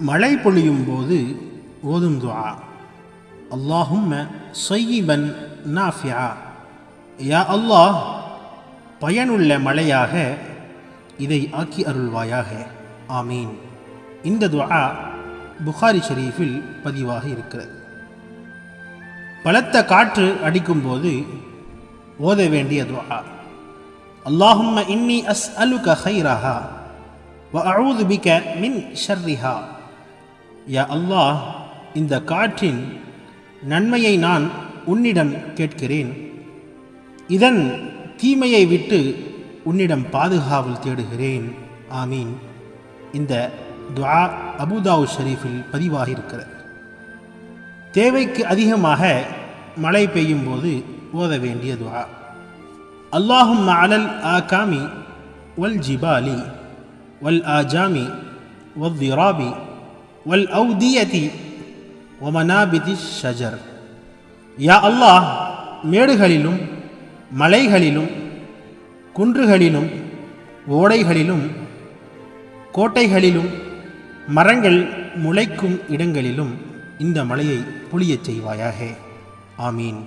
மழை பொழியும் போது ஓதும் துஆ. அல்லாஹும்ம சொய்யிபன் நாஃபியா யா அல்லாஹ் பயனுள்ள மழையாக இதை ஆக்கி அருள்வாயாக. ஆமீன். இந்த துஆ புகாரி ஷரீஃபில் பதிவாக இருக்கிறது. பலத்த காற்று அடிக்கும்போது ஓத வேண்டிய துஆ. அல்லாஹும்ம இன்னி அஸ் அலுக ஹைரஹா வ அழுது பிக மின் ஷர்ரிஹா. யா அல்லாஹ் இந்த காற்றின் நன்மையை நான் உன்னிடம் கேட்கிறேன். இதன் தீமையை விட்டு உன்னிடம் பாதுகாவல் தேடுகிறேன். ஆமீன். இந்த துவா அபுதாவு ஷரீஃபில் பதிவாகியிருக்கிறது தேவைக்கு அதிகமாக மழை பெய்யும் போது ஓத வேண்டிய துவா அல்லாஹும் அலல் ஆகாமி வல் ஜிபாலி வல் ஆஜாமி வல் ஔதியதி ஒமனாபிதி ஷஜர் யா அல்லாஹ் மேடுகளிலும் மலைகளிலும் குன்றுகளிலும் ஓடைகளிலும் கோட்டைகளிலும் மரங்கள் முளைக்கும் இடங்களிலும் இந்த மலையை புளியச் செய்வாயாக. ஆமீன்.